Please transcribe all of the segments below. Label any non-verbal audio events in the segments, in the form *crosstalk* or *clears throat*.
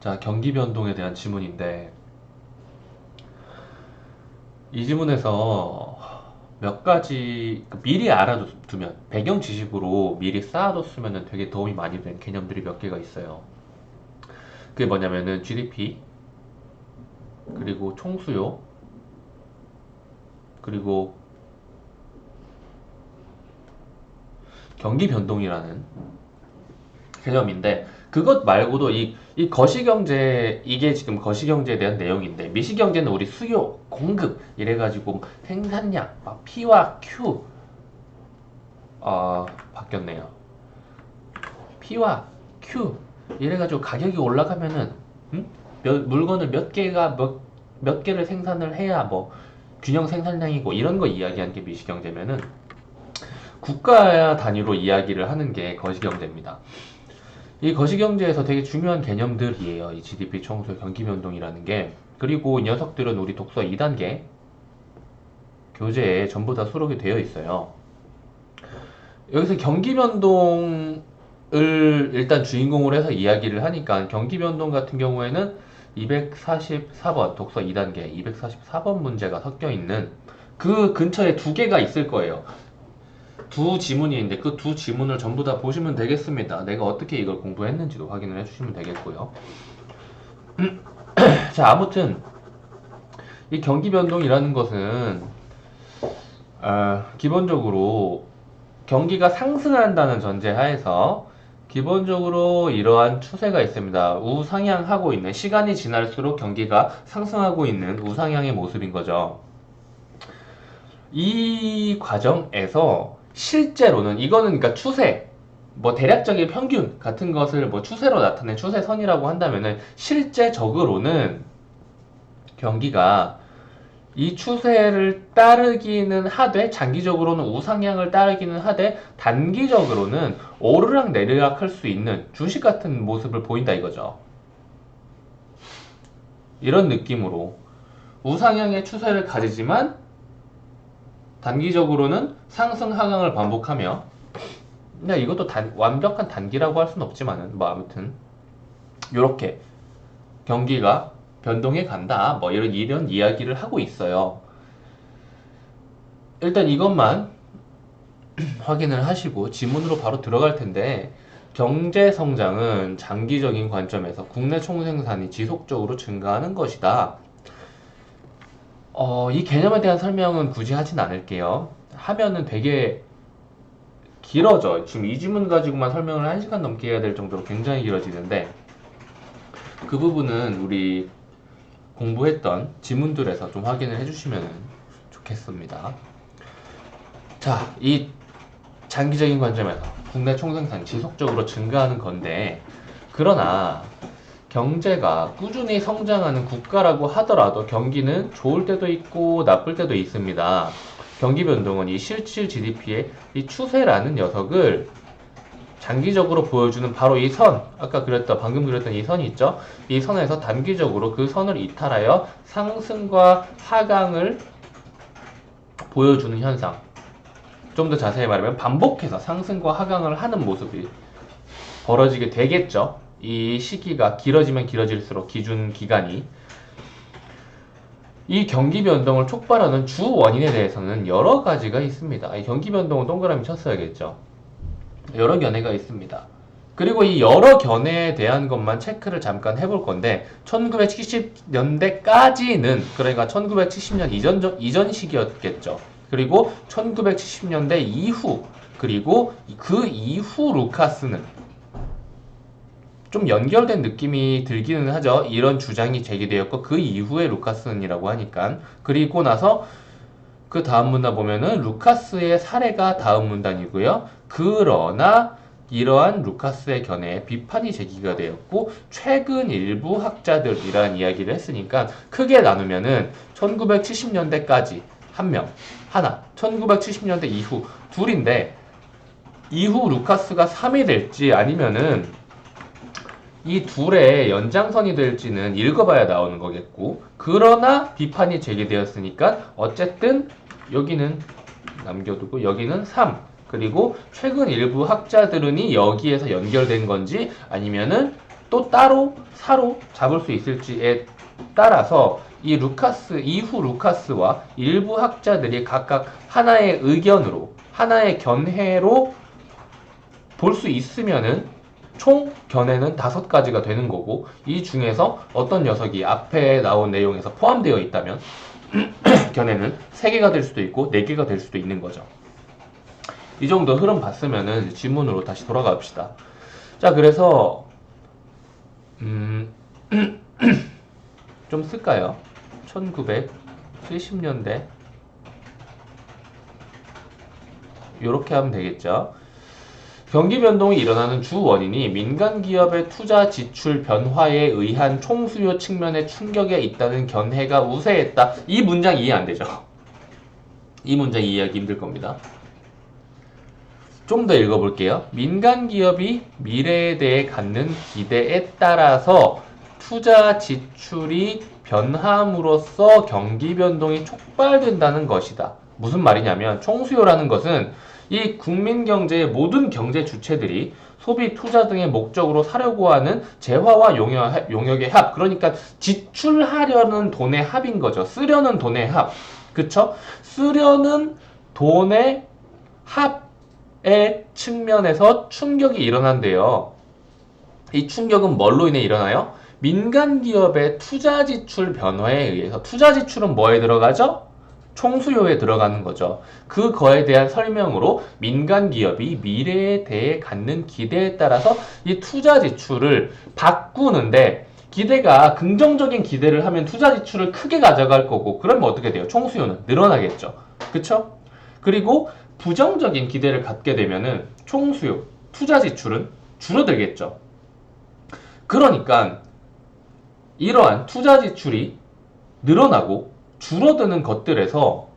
자, 경기 변동에 대한 지문인데 이 지문에서 몇 가지 그 미리 알아두면 배경 지식으로 미리 쌓아뒀으면 되게 도움이 많이 된 개념들이 몇 개가 있어요. 그게 뭐냐면은 GDP 그리고 총수요 그리고 경기 변동이라는 개념인데 그것 말고도 이, 이 거시경제 이게 지금 거시경제에 대한 내용인데 미시경제는 우리 수요 공급 이래가지고 생산량 막 P와 Q 아 바뀌었네요 P와 Q 이래가지고 가격이 올라가면은 음? 몇, 물건을 몇 개가 몇, 몇 개를 생산을 해야 뭐 균형 생산량이고 이런 거 이야기하는 게 미시경제면은 국가 단위로 이야기를 하는 게 거시경제입니다. 이 거시경제에서 되게 중요한 개념들이에요. 이 GDP 총수 경기 변동이라는 게. 그리고 이 녀석들은 우리 독서 2단계 교재에 전부 다 수록이 되어 있어요. 여기서 경기 변동을 일단 주인공으로 해서 이야기를 하니까 경기 변동 같은 경우에는 244번 독서 2단계 244번 문제가 섞여 있는 그 근처에 두 개가 있을 거예요. 두 지문이 있는데 그 두 지문을 전부 다 보시면 되겠습니다. 내가 어떻게 이걸 공부했는지도 확인을 해주시면 되겠고요. *clears throat* 자, 아무튼 이 경기 변동이라는 것은 아, 기본적으로 경기가 상승한다는 전제하에서 기본적으로 이러한 추세가 있습니다. 우상향하고 있는 시간이 지날수록 경기가 상승하고 있는 우상향의 모습인 거죠. 이 과정에서 실제로는 이거는 그러니까 추세 뭐 대략적인 평균 같은 것을 뭐 추세로 나타낸 추세선이라고 한다면은 실제적으로는 경기가 이 추세를 따르기는 하되 장기적으로는 우상향을 따르기는 하되 단기적으로는 오르락 내리락 할 수 있는 주식 같은 모습을 보인다 이거죠. 이런 느낌으로 우상향의 추세를 가지지만 단기적으로는 상승 하강을 반복하며 근데 이것도 단, 완벽한 단기라고 할 수는 없지만은 뭐 아무튼 요렇게 경기가 변동해 간다 뭐 이런 이런 이야기를 하고 있어요. 일단 이것만 *clears throat* 확인을 하시고 지문으로 바로 들어갈 텐데 경제 성장은 장기적인 관점에서 국내 총생산이 지속적으로 증가하는 것이다. 어, 이 개념에 대한 설명은 굳이 하진 않을게요. 하면은 되게 길어져. 지금 이 지문 가지고만 설명을 1시간 넘게 해야 될 정도로 굉장히 길어지는데 그 부분은 우리 공부했던 지문들에서 좀 확인을 해주시면 좋겠습니다. 자, 이 장기적인 관점에서 국내 총생산이 지속적으로 증가하는 건데 그러나 경제가 꾸준히 성장하는 국가라고 하더라도 경기는 좋을 때도 있고 나쁠 때도 있습니다. 경기 변동은 이 실질 GDP의 이 추세라는 녀석을 장기적으로 보여주는 바로 이 선, 아까 그렸던, 방금 그렸던 이 선이 있죠? 이 선에서 단기적으로 그 선을 이탈하여 상승과 하강을 보여주는 현상. 좀 더 자세히 말하면 반복해서 상승과 하강을 하는 모습이 벌어지게 되겠죠. 이 시기가 길어지면 길어질수록 기준 기간이 이 경기 변동을 촉발하는 주 원인에 대해서는 여러 가지가 있습니다. 이 경기 변동은 동그라미 쳤어야겠죠. 여러 견해가 있습니다. 그리고 이 여러 견해에 대한 것만 체크를 잠깐 해볼 건데 1970년대까지는 그러니까 1970년 이전 저- 이전 시기였겠죠. 그리고 1970년대 이후 그리고 그 이후 루카스는 좀 연결된 느낌이 들기는 하죠. 이런 주장이 제기되었고 그 이후에 루카스는이라고 하니까 그리고 나서 그 다음 문단 보면은 루카스의 사례가 다음 문단이고요. 그러나 이러한 루카스의 견해에 비판이 제기가 되었고 최근 일부 학자들이라는 이야기를 했으니까 크게 나누면은 1970년대까지 한 명, 하나, 1970년대 이후 둘인데 이후 루카스가 3이 될지 아니면은 이 둘의 연장선이 될지는 읽어봐야 나오는 거겠고 그러나 비판이 제기되었으니까 어쨌든 여기는 남겨두고 여기는 3 그리고 최근 일부 학자들은이 여기에서 연결된 건지 아니면은 또 따로 사로 잡을 수 있을지에 따라서 이 루카스 이후 루카스와 일부 학자들이 각각 하나의 의견으로 하나의 견해로 볼 수 있으면은 총 견해는 다섯 가지가 되는 거고 이 중에서 어떤 녀석이 앞에 나온 내용에서 포함되어 있다면 *clears throat* 견해는 세 개가 될 수도 있고 네 개가 될 수도 있는 거죠. 이 정도 흐름 봤으면은 이제 질문으로 다시 돌아가 봅시다. 자, 그래서 음, *clears throat* 좀 쓸까요? 1970년대 이렇게 하면 되겠죠. 경기 변동이 일어나는 주 원인이 민간 기업의 투자 지출 변화에 의한 총수요 측면의 충격에 있다는 견해가 우세했다. 이 문장 이해 안 되죠? 이 문장 이해하기 힘들 겁니다. 좀 더 읽어볼게요. 민간 기업이 미래에 대해 갖는 기대에 따라서 투자 지출이 변함으로써 경기 변동이 촉발된다는 것이다. 무슨 말이냐면 총수요라는 것은 이 국민 경제의 모든 경제 주체들이 소비, 투자 등의 목적으로 사려고 하는 재화와 용역, 용역의 합. 그러니까 지출하려는 돈의 합인 거죠. 쓰려는 돈의 합. 그쵸? 쓰려는 돈의 합의 측면에서 충격이 일어난대요. 이 충격은 뭘로 인해 일어나요? 민간 기업의 투자 지출 변화에 의해서 투자 지출은 뭐에 들어가죠? 총수요에 들어가는 거죠. 그거에 대한 설명으로 민간 기업이 미래에 대해 갖는 기대에 따라서 이 투자 지출을 바꾸는데 기대가 긍정적인 기대를 하면 투자 지출을 크게 가져갈 거고 그러면 어떻게 돼요? 총수요는 늘어나겠죠. 그쵸? 그리고 부정적인 기대를 갖게 되면은 총수요, 투자 지출은 줄어들겠죠. 그러니까 이러한 투자 지출이 늘어나고 줄어드는 것들에서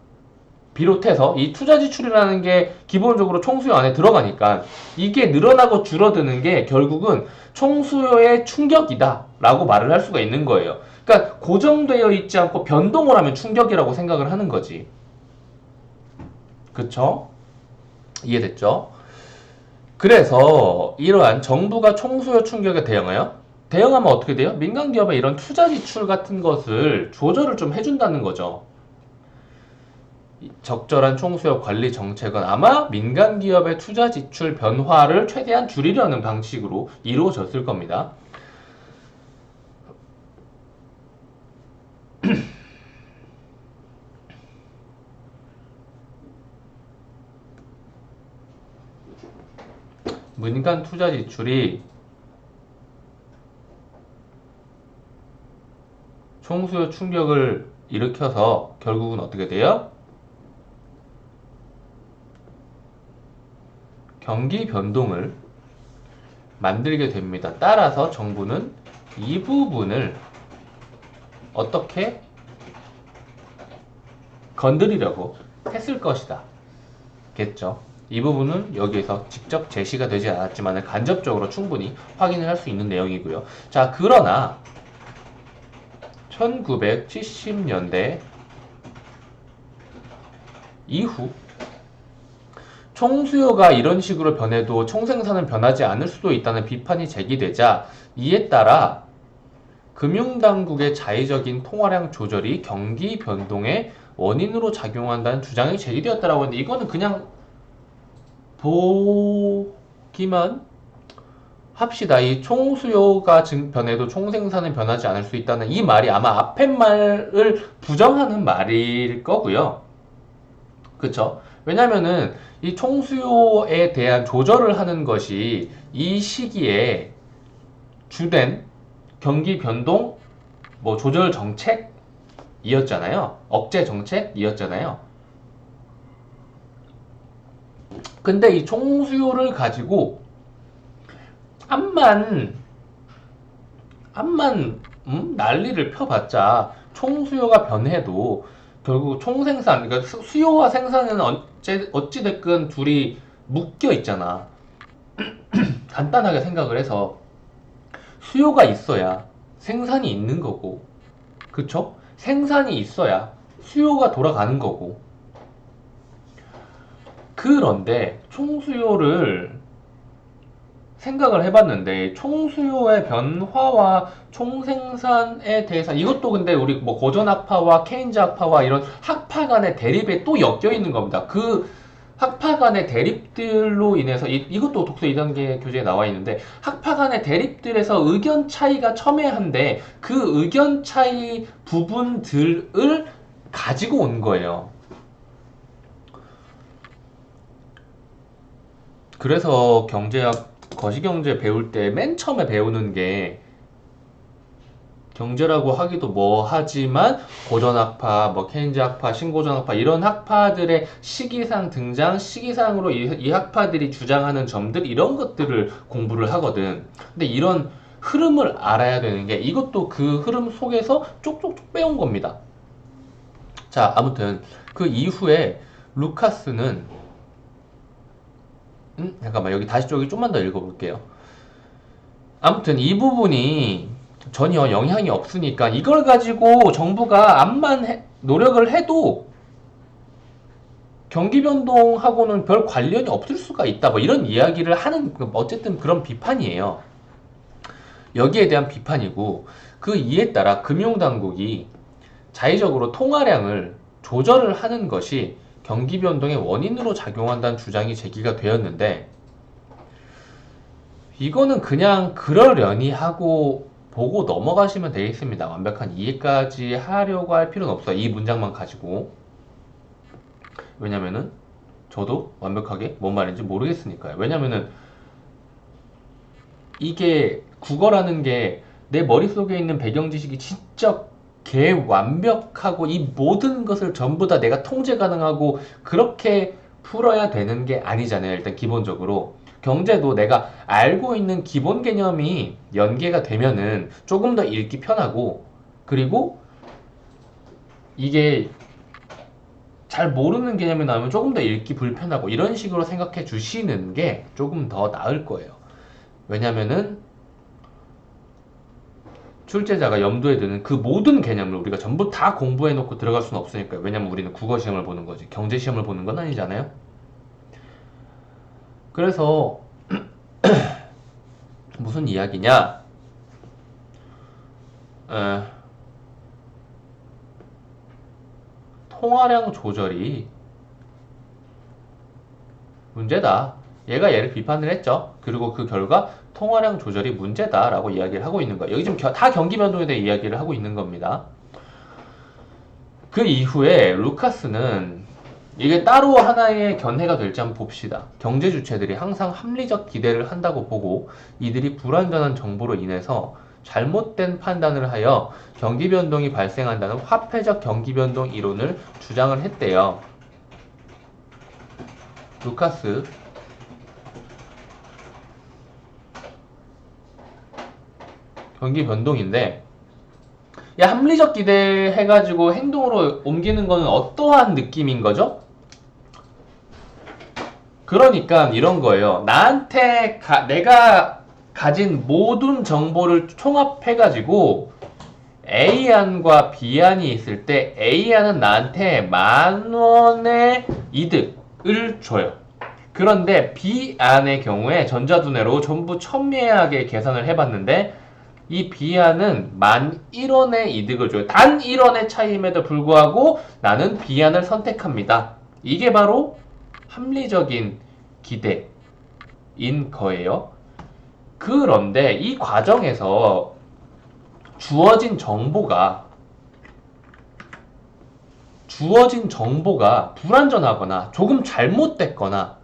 비롯해서 이 투자 지출이라는 게 기본적으로 총수요 안에 들어가니까 이게 늘어나고 줄어드는 게 결국은 총수요의 충격이다 라고 말을 할 수가 있는 거예요. 그러니까 고정되어 있지 않고 변동을 하면 충격이라고 생각을 하는 거지. 그쵸? 이해됐죠? 그래서 이러한 정부가 총수요 충격에 대응하여 대응하면 어떻게 돼요? 민간 기업의 이런 투자 지출 같은 것을 조절을 좀 해준다는 거죠. 적절한 총수요 관리 정책은 아마 민간 기업의 투자 지출 변화를 최대한 줄이려는 방식으로 이루어졌을 겁니다. *clears throat* 민간 투자 지출이 총수요 충격을 일으켜서 결국은 어떻게 돼요? 경기 변동을 만들게 됩니다. 따라서 정부는 이 부분을 어떻게 건드리려고 했을 것이다. 겠죠. 이 부분은 여기에서 직접 제시가 되지 않았지만 간접적으로 충분히 확인을 할 수 있는 내용이고요. 자, 그러나 1970년대 이후 총수요가 이런 식으로 변해도 총생산은 변하지 않을 수도 있다는 비판이 제기되자 이에 따라 금융당국의 자의적인 통화량 조절이 경기 변동의 원인으로 작용한다는 주장이 제기되었다라고 했는데 이거는 그냥 보기만 합시다. 이 총수요가 증- 변해도 총생산은 변하지 않을 수 있다는 이 말이 아마 앞에 말을 부정하는 말일 거고요. 그쵸? 왜냐면은 이 총수요에 대한 조절을 하는 것이 이 시기에 주된 경기 변동 뭐 조절 정책이었잖아요. 억제 정책이었잖아요. 근데 이 총수요를 가지고 암만 암만 음? 난리를 펴봤자 총수요가 변해도 결국 총생산 그러니까 수- 수요와 생산은 어찌 어찌됐건 둘이 묶여 있잖아. *clears throat* 간단하게 생각을 해서 수요가 있어야 생산이 있는 거고, 그쵸? 생산이 있어야 수요가 돌아가는 거고. 그런데 총수요를 생각을 해봤는데 총수요의 변화와 총생산에 대해서 이것도 근데 우리 뭐 고전 학파와 케인즈 학파와 이런 학파 간의 대립에 또 엮여 있는 겁니다. 그 학파 간의 대립들로 인해서 이, 이것도 독서 2단계 교재에 나와 있는데 학파 간의 대립들에서 의견 차이가 첨예한데 그 의견 차이 부분들을 가지고 온 거예요. 그래서 경제학, 거시경제 배울 때 맨 처음에 배우는 게 경제라고 하기도 뭐 하지만 고전학파, 뭐 케인즈 학파, 신고전 학파 이런 학파들의 시기상 등장, 시기상으로 이, 이 학파들이 주장하는 점들 이런 것들을 공부를 하거든. 근데 이런 흐름을 알아야 되는 게 이것도 그 흐름 속에서 쪽쪽쪽 빼온 겁니다. 자, 아무튼 그 이후에 루카스는 음, 잠깐만 여기 다시 저기 좀만 더 읽어볼게요. 아무튼 이 부분이 전혀 영향이 없으니까 이걸 가지고 정부가 암만 해- 노력을 해도 경기 변동하고는 별 관련이 없을 수가 있다. 뭐 이런 이야기를 하는 그 어쨌든 그런 비판이에요. 여기에 대한 비판이고 그 이에 따라 금융당국이 자의적으로 통화량을 조절을 하는 것이 경기 변동의 원인으로 작용한다는 주장이 제기가 되었는데 이거는 그냥 그러려니 하고 보고 넘어가시면 되겠습니다. 완벽한 이해까지 하려고 할 필요는 없어요. 이 문장만 가지고. 왜냐면은 저도 완벽하게 뭔 말인지 모르겠으니까요. 왜냐면은 이게 국어라는 게 내 머릿속에 있는 배경 지식이 진짜 개 완벽하고 이 모든 것을 전부 다 내가 통제 가능하고 그렇게 풀어야 되는 게 아니잖아요. 일단 기본적으로. 경제도 내가 알고 있는 기본 개념이 연계가 되면은 조금 더 읽기 편하고 그리고 이게 잘 모르는 개념이 나오면 조금 더 읽기 불편하고 이런 식으로 생각해 주시는 게 조금 더 나을 거예요. 왜냐면은 출제자가 염두에 두는 그 모든 개념을 우리가 전부 다 공부해 놓고 들어갈 수는 없으니까요. 왜냐면 우리는 국어 시험을 보는 거지. 경제 시험을 보는 건 아니잖아요. 그래서 *clears throat* 무슨 이야기냐? 에, 통화량 조절이 문제다. 얘가 얘를 비판을 했죠. 그리고 그 결과 통화량 조절이 문제다라고 이야기를 하고 있는 거예요. 여기 지금 겨- 다 경기 변동에 대해 이야기를 하고 있는 겁니다. 그 이후에 루카스는 이게 따로 하나의 견해가 될지 한번 봅시다. 경제 주체들이 항상 합리적 기대를 한다고 보고 이들이 불완전한 정보로 인해서 잘못된 판단을 하여 경기 변동이 발생한다는 화폐적 경기 변동 이론을 주장을 했대요. 루카스 경기 변동인데 야 합리적 기대 해가지고 행동으로 옮기는 거는 어떠한 느낌인 거죠? 그러니까 이런 거예요. 나한테 가- 내가 가진 모든 정보를 총합해가지고 A안과 B안이 있을 때 A안은 나한테 만 원의 이득을 줘요. 그런데 B안의 경우에 전자두뇌로 전부 첨예하게 계산을 해봤는데 이 B안은 만 1원의 이득을 줘요. 단 1원의 차이임에도 불구하고 나는 B안을 선택합니다. 이게 바로 합리적인 기대인 거예요. 그런데 이 과정에서 주어진 정보가 주어진 정보가 불완전하거나 조금 잘못됐거나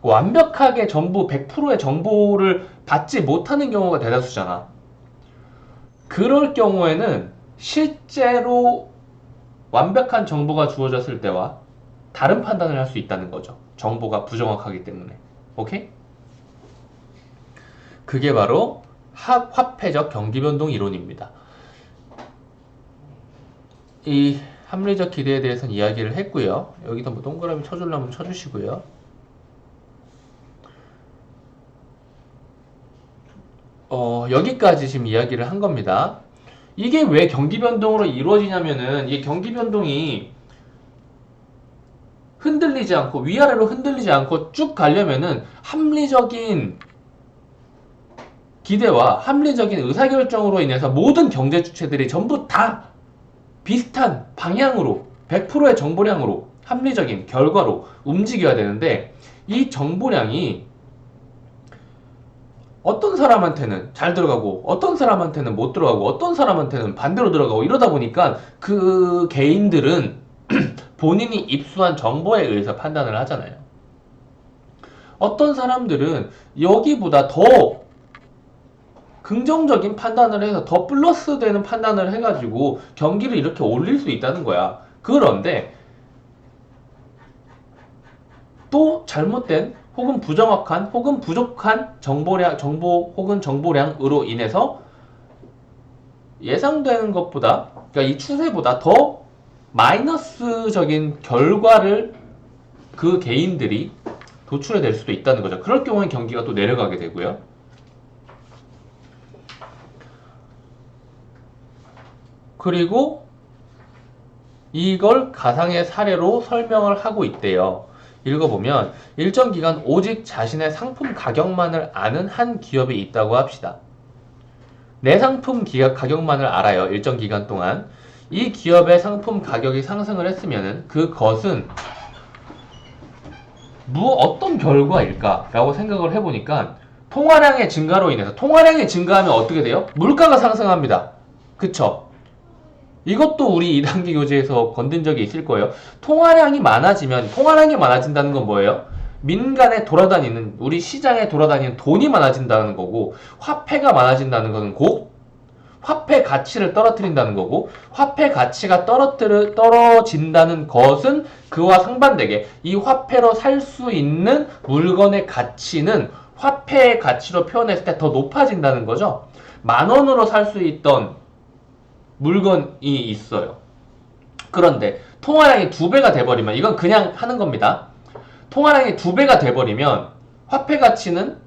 완벽하게 전부 100%의 정보를 받지 못하는 경우가 대다수잖아. 그럴 경우에는 실제로 완벽한 정보가 주어졌을 때와 다른 판단을 할 수 있다는 거죠. 정보가 부정확하기 때문에. 오케이? 그게 바로 화, 화폐적 경기 변동 이론입니다. 이 합리적 기대에 대해서는 이야기를 했고요. 여기다 뭐 동그라미 쳐주려면 쳐주시고요. 어, 여기까지 지금 이야기를 한 겁니다. 이게 왜 경기 변동으로 이루어지냐면은 이 경기 변동이 흔들리지 않고 위아래로 흔들리지 않고 쭉 가려면은 합리적인 기대와 합리적인 의사결정으로 인해서 모든 경제 주체들이 전부 다 비슷한 방향으로 100%의 정보량으로 합리적인 결과로 움직여야 되는데 이 정보량이 어떤 사람한테는 잘 들어가고 어떤 사람한테는 못 들어가고 어떤 사람한테는 반대로 들어가고 이러다 보니까 그 개인들은 *clears throat* 본인이 입수한 정보에 의해서 판단을 하잖아요. 어떤 사람들은 여기보다 더 긍정적인 판단을 해서 더 플러스 되는 판단을 해가지고 경기를 이렇게 올릴 수 있다는 거야. 그런데 또 잘못된 혹은 부정확한 혹은 부족한 정보량 정보 혹은 정보량으로 인해서 예상되는 것보다 그러니까 이 추세보다 더 마이너스적인 결과를 그 개인들이 도출해 낼 수도 있다는 거죠. 그럴 경우엔 경기가 또 내려가게 되고요. 그리고 이걸 가상의 사례로 설명을 하고 있대요. 읽어보면 일정 기간 오직 자신의 상품 가격만을 아는 한 기업이 있다고 합시다. 내 상품 기업 가격만을 알아요. 일정 기간 동안. 이 기업의 상품 가격이 상승을 했으면 그것은 무 어떤 결과일까라고 생각을 해보니까 통화량의 증가로 인해서 통화량이 증가하면 어떻게 돼요? 물가가 상승합니다. 그쵸? 이것도 우리 2단계 교재에서 건든 적이 있을 거예요. 통화량이 많아지면 통화량이 많아진다는 건 뭐예요? 민간에 돌아다니는 우리 시장에 돌아다니는 돈이 많아진다는 거고 화폐가 많아진다는 것은 곧 화폐 가치를 떨어뜨린다는 거고 화폐 가치가 떨어뜨려, 떨어진다는 것은 그와 상반되게 이 화폐로 살 수 있는 물건의 가치는 화폐의 가치로 표현했을 때 더 높아진다는 거죠. 만 원으로 살 수 있던 물건이 있어요. 그런데 통화량이 두 배가 돼버리면 이건 그냥 하는 겁니다. 통화량이 두 배가 돼버리면 화폐 가치는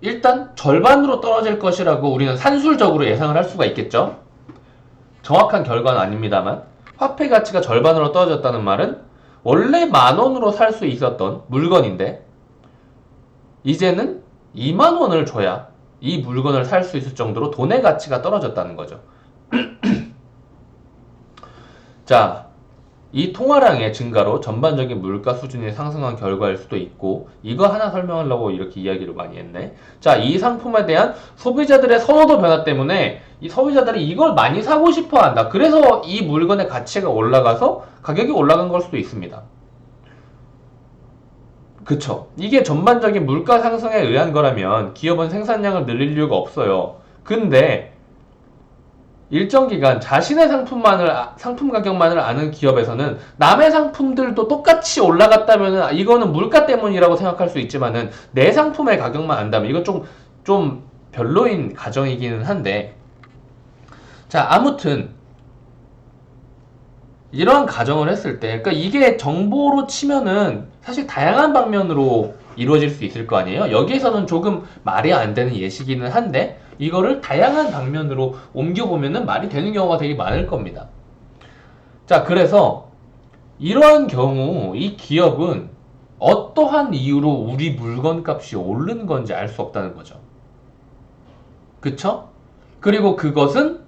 일단 절반으로 떨어질 것이라고 우리는 산술적으로 예상을 할 수가 있겠죠. 정확한 결과는 아닙니다만 화폐 가치가 절반으로 떨어졌다는 말은 원래 만 원으로 살 수 있었던 물건인데 이제는 2만 원을 줘야 이 물건을 살 수 있을 정도로 돈의 가치가 떨어졌다는 거죠. *clears throat* 자, 이 통화량의 증가로 전반적인 물가 수준이 상승한 결과일 수도 있고 이거 하나 설명하려고 이렇게 이야기를 많이 했네. 자, 이 상품에 대한 소비자들의 선호도 변화 때문에 이 소비자들이 이걸 많이 사고 싶어 한다. 그래서 이 물건의 가치가 올라가서 가격이 올라간 걸 수도 있습니다. 그쵸. 이게 전반적인 물가 상승에 의한 거라면 기업은 생산량을 늘릴 이유가 없어요. 근데 일정 기간 자신의 상품만을 아- 상품 가격만을 아는 기업에서는 남의 상품들도 똑같이 올라갔다면 이거는 물가 때문이라고 생각할 수 있지만은 내 상품의 가격만 안다면 이건 좀좀 별로인 가정이기는 한데. 자 아무튼 이런 가정을 했을 때 그러니까 이게 정보로 치면은 사실 다양한 방면으로 이루어질 수 있을 거 아니에요? 여기에서는 조금 말이 안 되는 예시기는 한데 이거를 다양한 방면으로 옮겨보면은 말이 되는 경우가 되게 많을 겁니다. 자, 그래서 이러한 경우 이 기업은 어떠한 이유로 우리 물건 값이 오른 건지 알 수 없다는 거죠. 그쵸? 그리고 그것은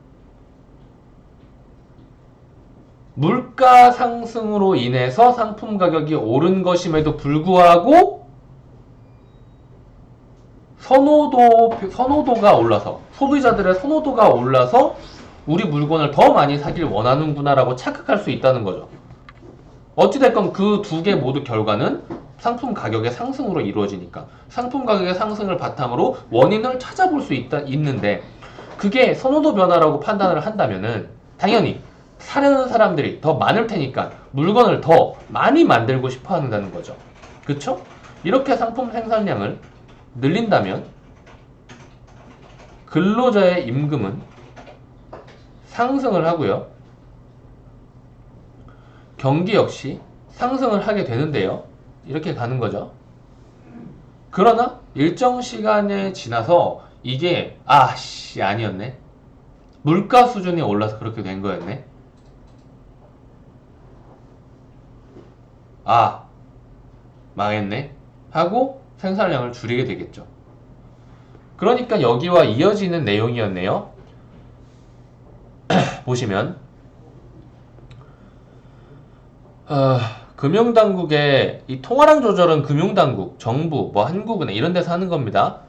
물가 상승으로 인해서 상품 가격이 오른 것임에도 불구하고 선호도 선호도가 올라서 소비자들의 선호도가 올라서 우리 물건을 더 많이 사길 원하는구나라고 착각할 수 있다는 거죠. 어찌됐건 그 두 개 모두 결과는 상품 가격의 상승으로 이루어지니까 상품 가격의 상승을 바탕으로 원인을 찾아볼 수 있다 있는데 그게 선호도 변화라고 판단을 한다면은 당연히 사려는 사람들이 더 많을 테니까 물건을 더 많이 만들고 싶어 한다는 거죠. 그쵸? 이렇게 상품 생산량을 늘린다면 근로자의 임금은 상승을 하고요. 경기 역시 상승을 하게 되는데요. 이렇게 가는 거죠. 그러나 일정 시간에 지나서 이게 아씨 아니었네. 물가 수준이 올라서 그렇게 된 거였네. 아 망했네 하고 생산량을 줄이게 되겠죠. 그러니까 여기와 이어지는 내용이었네요. *clears throat* 보시면 어, 금융당국의 이 통화량 조절은 금융당국, 정부, 뭐 한국은행 이런 데서 하는 겁니다.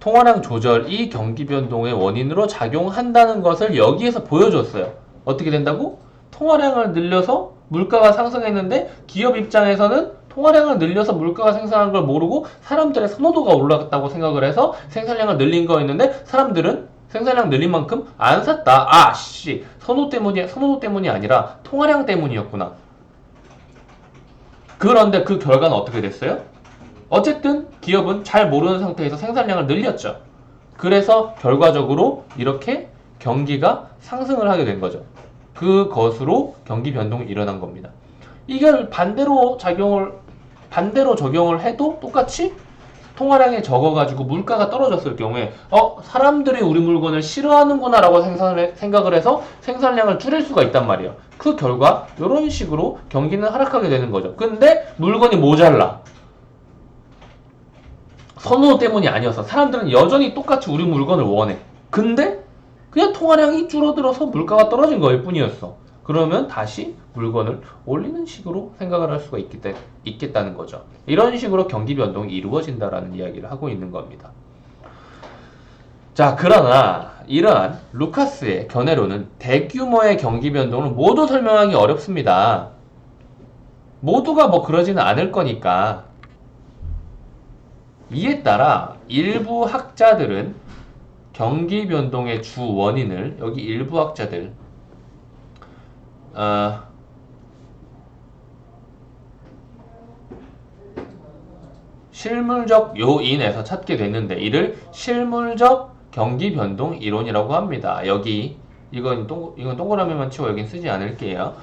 통화량 조절이 경기 변동의 원인으로 작용한다는 것을 여기에서 보여줬어요. 어떻게 된다고? 통화량을 늘려서 물가가 상승했는데 기업 입장에서는 통화량을 늘려서 물가가 상승한 걸 모르고 사람들의 선호도가 올라갔다고 생각을 해서 생산량을 늘린 거였는데 사람들은 생산량 늘린 만큼 안 샀다. 아, 씨. 선호 때문이, 선호도 때문이 아니라 통화량 때문이었구나. 그런데 그 결과는 어떻게 됐어요? 어쨌든 기업은 잘 모르는 상태에서 생산량을 늘렸죠. 그래서 결과적으로 이렇게 경기가 상승을 하게 된 거죠. 그것으로 경기 변동이 일어난 겁니다. 이걸 반대로 작용을 반대로 적용을 해도 똑같이 통화량이 적어가지고 물가가 떨어졌을 경우에 어 사람들이 우리 물건을 싫어하는구나라고 생산을, 생각을 해서 생산량을 줄일 수가 있단 말이에요. 그 결과 이런 식으로 경기는 하락하게 되는 거죠. 근데 물건이 모자라. 선호 때문이 아니어서 사람들은 여전히 똑같이 우리 물건을 원해. 근데 그냥 통화량이 줄어들어서 물가가 떨어진 거일 뿐이었어. 그러면 다시 물건을 올리는 식으로 생각을 할 수가 있겠다, 있겠다는 거죠. 이런 식으로 경기 변동이 이루어진다라는 이야기를 하고 있는 겁니다. 자, 그러나 이러한 루카스의 견해로는 대규모의 경기 변동을 모두 설명하기 어렵습니다. 모두가 뭐 그러지는 않을 거니까. 이에 따라 일부 학자들은 경기 변동의 주 원인을 여기 일부 학자들 어, 실물적 요인에서 찾게 되는데 이를 실물적 경기 변동 이론이라고 합니다. 여기 이건 동 이건 동그라미만 치고 여긴 쓰지 않을게요.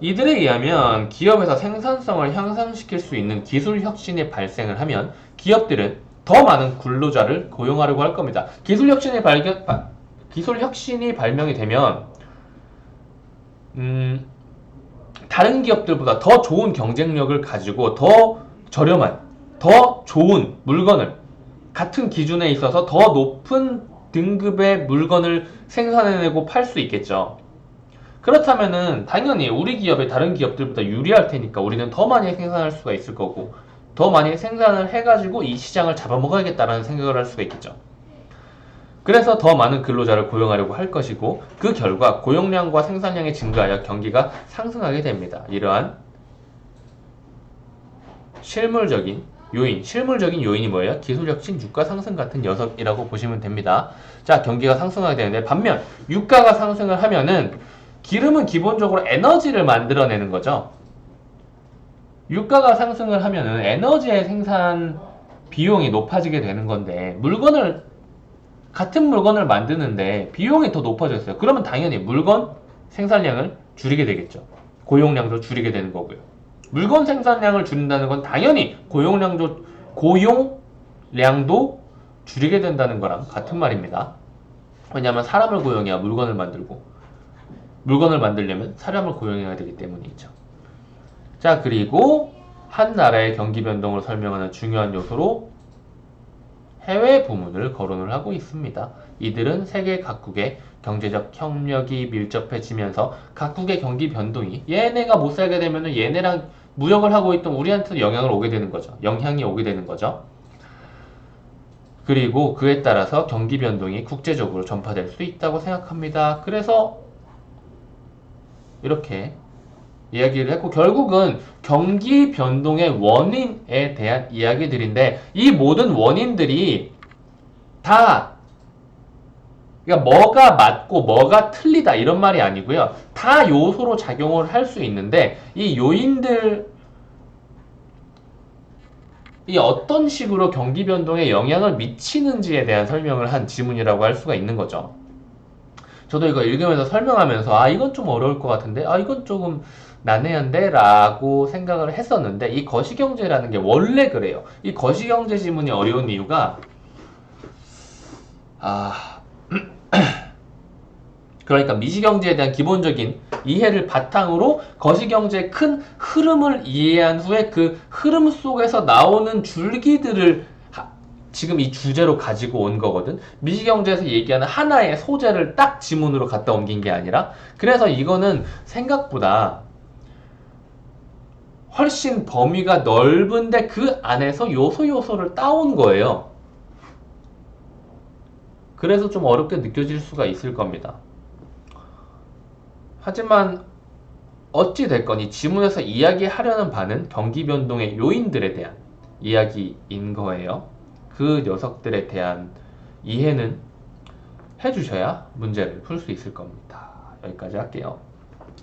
이들에 의하면 기업에서 생산성을 향상시킬 수 있는 기술 혁신이 발생을 하면 기업들은 더 많은 근로자를 고용하려고 할 겁니다. 기술 혁신이 발견 바- 기술 혁신이 발명이 되면 음, 다른 기업들보다 더 좋은 경쟁력을 가지고 더 저렴한, 더 좋은 물건을 같은 기준에 있어서 더 높은 등급의 물건을 생산해내고 팔 수 있겠죠. 그렇다면은 당연히 우리 기업이 다른 기업들보다 유리할 테니까 우리는 더 많이 생산할 수가 있을 거고 더 많이 생산을 해가지고 이 시장을 잡아먹어야겠다라는 생각을 할 수가 있겠죠. 그래서 더 많은 근로자를 고용하려고 할 것이고 그 결과 고용량과 생산량이 증가하여 경기가 상승하게 됩니다. 이러한 실물적인 요인, 실물적인 요인이 뭐예요? 기술혁신, 유가 상승 같은 녀석이라고 보시면 됩니다. 자, 경기가 상승하게 되는데 반면 유가가 상승을 하면은 기름은 기본적으로 에너지를 만들어내는 거죠. 유가가 상승을 하면은 에너지의 생산 비용이 높아지게 되는 건데 물건을 같은 물건을 만드는데 비용이 더 높아졌어요. 그러면 당연히 물건 생산량을 줄이게 되겠죠. 고용량도 줄이게 되는 거고요. 물건 생산량을 줄인다는 건 당연히 고용량도 고용량도 줄이게 된다는 거랑 같은 말입니다. 왜냐하면 사람을 고용해야 물건을 만들고 물건을 만들려면 사람을 고용해야 되기 때문이죠. 자 그리고 한 나라의 경기 변동을 설명하는 중요한 요소로 해외 부문을 거론을 하고 있습니다. 이들은 세계 각국의 경제적 협력이 밀접해지면서 각국의 경기 변동이 얘네가 못 살게 되면 얘네랑 무역을 하고 있던 우리한테도 영향을 오게 되는 거죠. 영향이 오게 되는 거죠. 그리고 그에 따라서 경기 변동이 국제적으로 전파될 수 있다고 생각합니다. 그래서 이렇게 이야기를 했고 결국은 경기 변동의 원인에 대한 이야기들인데 이 모든 원인들이 다 그러니까 뭐가 맞고 뭐가 틀리다 이런 말이 아니고요. 다 요소로 작용을 할 수 있는데 이 요인들 이 어떤 식으로 경기 변동에 영향을 미치는지에 대한 설명을 한 지문이라고 할 수가 있는 거죠. 저도 이거 읽으면서 설명하면서 아 이건 좀 어려울 것 같은데 아 이건 조금 난해한데 라고 생각을 했었는데 이 거시경제라는 게 원래 그래요 이 거시경제 지문이 어려운 이유가 아 *clears throat* 그러니까 미시경제에 대한 기본적인 이해를 바탕으로 거시경제의 큰 흐름을 이해한 후에 그 흐름 속에서 나오는 줄기들을 하- 지금 이 주제로 가지고 온 거거든. 미시경제에서 얘기하는 하나의 소재를 딱 지문으로 갖다 옮긴 게 아니라 그래서 이거는 생각보다 훨씬 범위가 넓은데 그 안에서 요소 요소를 따온 거예요. 그래서 좀 어렵게 느껴질 수가 있을 겁니다. 하지만 어찌 됐건 이 지문에서 이야기하려는 바는 경기 변동의 요인들에 대한 이야기인 거예요. 그 녀석들에 대한 이해는 해주셔야 문제를 풀 수 있을 겁니다. 여기까지 할게요.